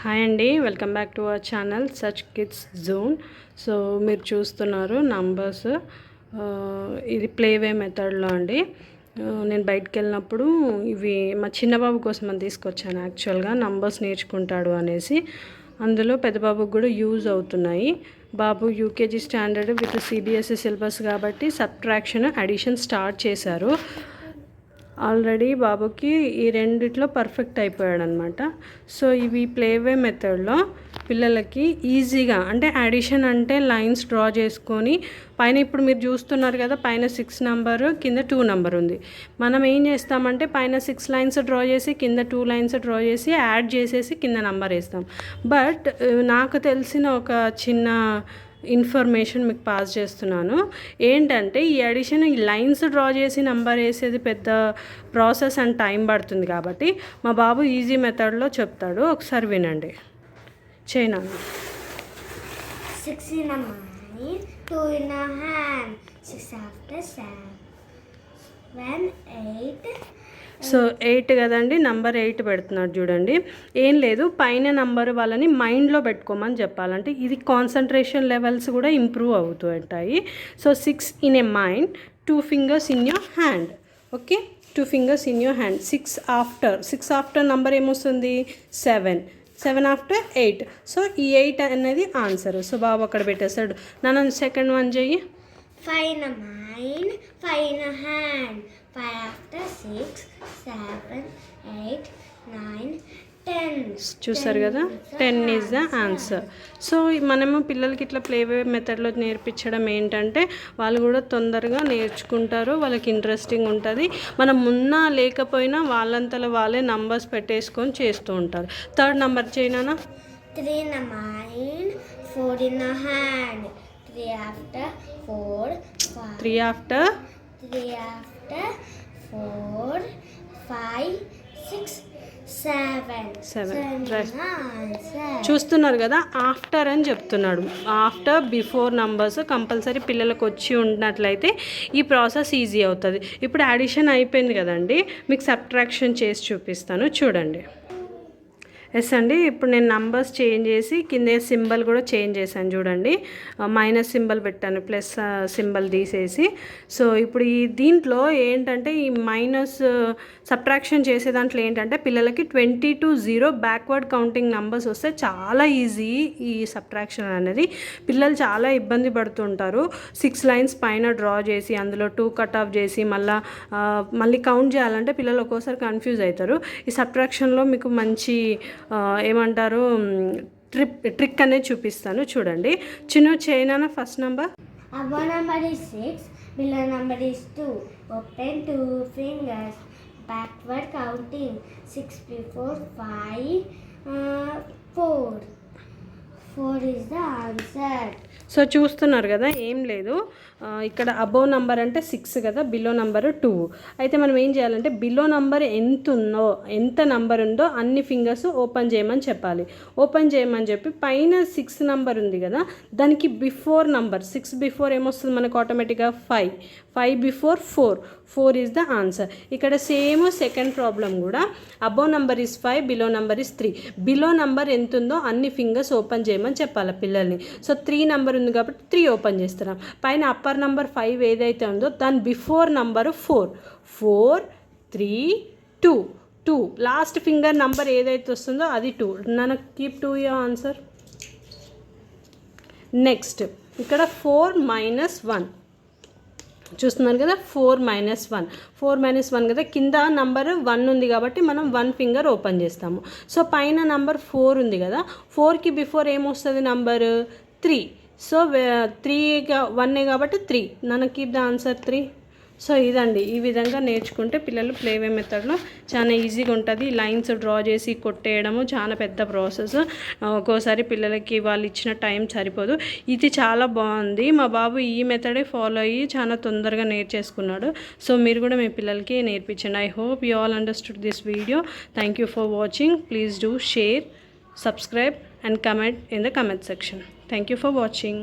Hi అండి welcome back to our channel such kids zone. So మీరు చూస్తున్నారు numbers. ఇది ప్లేవే మెథడ్లో అండి. నేను బయటికి వెళ్ళినప్పుడు ఇవి మా చిన్న బాబు కోసం అని తీసుకొచ్చాను యాక్చువల్గా నంబర్స్ నేర్చుకుంటాడు అనేసి. అందులో పెద్దబాబుకి కూడా యూజ్ అవుతున్నాయి. బాబు UKG standard with CBSE syllabus కాబట్టి సబ్ట్రాక్షన్ అడిషన్ స్టార్ట్ చేశారు. ఆల్రెడీ బాబుకి ఈ రెండిట్లో పర్ఫెక్ట్ అయిపోయాడు అనమాట సో ఇవి ప్లేవే మెథడ్లో పిల్లలకి ఈజీగా అంటే అడిషన్ అంటే లైన్స్ డ్రా చేసుకొని పైన ఇప్పుడు మీరు చూస్తున్నారు కదా పైన సిక్స్ నెంబర్ కింద టూ నెంబర్ ఉంది. మనం ఏం చేస్తామంటే పైన సిక్స్ లైన్స్ డ్రా చేసి కింద టూ లైన్స్ డ్రా చేసి యాడ్ చేసేసి కింద నెంబర్ వేస్తాం. బట్ నాకు తెలిసిన ఒక చిన్న ఇన్ఫర్మేషన్ మీకు పాస్ చేస్తున్నాను. ఏంటంటే ఈ అడిషన్ ఈ లైన్స్ డ్రా చేసి నంబర్ వేసేది పెద్ద ప్రాసెస్ అండ్ టైం పడుతుంది కాబట్టి మా బాబు ఈజీ మెథడ్లో చెప్తాడు. ఒకసారి వినండి. చైనా Six in a mind, two in a hand, six after seven, one, eight, so eight కదండి నంబర్ ఎయిట్ పెడుతున్నాడు చూడండి. ఏం లేదు పైన నంబర్ వాళ్ళని మైండ్లో పెట్టుకోమని చెప్పాలంటే ఇది కాన్సన్ట్రేషన్ లెవెల్స్ కూడా ఇంప్రూవ్ అవుతూ ఉంటాయి so six in a mind two fingers in your hand okay? Two fingers in your hand six after six after number ఏమొస్తుంది? Seven seven after eight. So ఈ ఎయిట్ అనేది ఆన్సర్. సో బాబు అక్కడ పెట్టేస్తాడు నన్ను సెకండ్ వన్ చెయ్యి. Fine mind fine hand six, seven, eight, nine, ten. చూసారు కదా? Ten is the answer so మనము పిల్లలకి ఇట్లా ప్లేవే మెథడ్లో నేర్పించడం ఏంటంటే వాళ్ళు కూడా తొందరగా నేర్చుకుంటారు వాళ్ళకి ఇంట్రెస్టింగ్ ఉంటుంది. మనం ఉన్నా లేకపోయినా వాళ్ళంతలో వాళ్ళే నంబర్స్ పెట్టేసుకొని చేస్తూ ఉంటారు. థర్డ్ నెంబర్ చేయనా? In a mind, four in a hand, three after four, five, three after. Seven, Seven right. answer. చూస్తున్నారు కదా ఆఫ్టర్ అని చెప్తున్నాడు ఆఫ్టర్ బిఫోర్ నంబర్స్ కంపల్సరీ పిల్లలకు వచ్చి ఉన్నట్లయితే ఈ ప్రాసెస్ ఈజీ అవుతుంది ఇప్పుడు అడిషన్ అయిపోయింది కదండి మీకు సబ్ట్రాక్షన్ చేసి చూపిస్తాను చూడండి ఎస్ అండి ఇప్పుడు నేను నంబర్స్ చేంజ్ చేసి కింద సింబల్ కూడా చేంజ్ చేశాను చూడండి. మైనస్ సింబల్ పెట్టాను ప్లస్ సింబల్ తీసేసి. సో ఇప్పుడు ఈ దీంట్లో ఏంటంటే ఈ మైనస్ సబ్ట్రాక్షన్ చేసే దాంట్లో ఏంటంటే పిల్లలకి twenty to zero backward counting numbers వస్తే చాలా ఈజీ ఈ సబ్ట్రాక్షన్ అనేది. పిల్లలు చాలా ఇబ్బంది పడుతుంటారు. సిక్స్ లైన్స్ పైన డ్రా చేసి అందులో టూ కట్ ఆఫ్ చేసి మళ్ళీ మళ్ళీ కౌంట్ చేయాలంటే పిల్లలు ఒక్కోసారి కన్ఫ్యూజ్ అవుతారు. ఈ సబ్ట్రాక్షన్లో మీకు మంచి ఏమంటారు ట్రిప్ ట్రిక్ అనేది చూపిస్తాను చూడండి. చిన్న China first number? Above number is six. Below number is two. Open two fingers. Backward counting. Six before five four. Four. Four is the answer so చూస్తున్నారు కదా ఏం లేదు. ఇక్కడ అబోవ్ నంబర్ అంటే సిక్స్ కదా బిలో నంబర్ టూ అయితే మనం ఏం చేయాలంటే బిలో నంబర్ ఎంత ఉందో ఎంత నంబర్ ఉందో అన్ని ఫింగర్స్ ఓపెన్ చేయమని చెప్పాలి. ఓపెన్ చేయమని చెప్పి పైన సిక్స్ నంబర్ ఉంది కదా దానికి బిఫోర్ నంబర్ సిక్స్ బిఫోర్ ఏమొస్తుంది మనకు ఆటోమేటిక్గా five five before four four is the answer ఇక్కడ సేమ్ సెకండ్ ప్రాబ్లం కూడా above number is five below number is three below number ఎంత ఉందో అన్ని ఫింగర్స్ ఓపెన్ చేయమని చెప్పాలి. పిల్లల్ని? సో త్రీ నెంబర్ ఉంది కాబట్టి త్రీ ఓపెన్ చేస్తున్నాం పైన అప్పర్ నంబర్ ఫైవ్ ఏదైతే ఉందో దాని before number four four three two two last finger number ఏదైతే వస్తుందో అది టూ నన్ను keep to your answer next ఇక్కడ ఫోర్ మైనస్ వన్ చూస్తున్నారు కదా four minus one four minus one కదా కింద నంబర్ వన్ ఉంది కాబట్టి మనం వన్ ఫింగర్ ఓపెన్ చేస్తాము. సో పైన నంబర్ ఫోర్ ఉంది కదా ఫోర్కి బిఫోర్ ఏమొస్తుంది నంబర్ త్రీ సో త్రీగా వన్నే కాబట్టి త్రీ నన్ను keep the answer three so ఇదండి ఈ విధంగా నేర్చుకుంటే పిల్లలు ప్లేవే మెథడ్లో చాలా ఈజీగా ఉంటుంది. లైన్స్ డ్రా చేసి కొట్టేయడము చాలా పెద్ద ప్రాసెస్ ఒక్కోసారి పిల్లలకి వాళ్ళు ఇచ్చిన టైం సరిపోదు. ఇది చాలా బాగుంది. మా బాబు ఈ మెథడే ఫాలో అయ్యి చాలా తొందరగా నేర్చేసుకున్నాడు. సో మీరు కూడా మీ పిల్లలకి నేర్పించండి. I hope you all understood this video thank you for watching please do share subscribe and comment in the comment section thank you for watching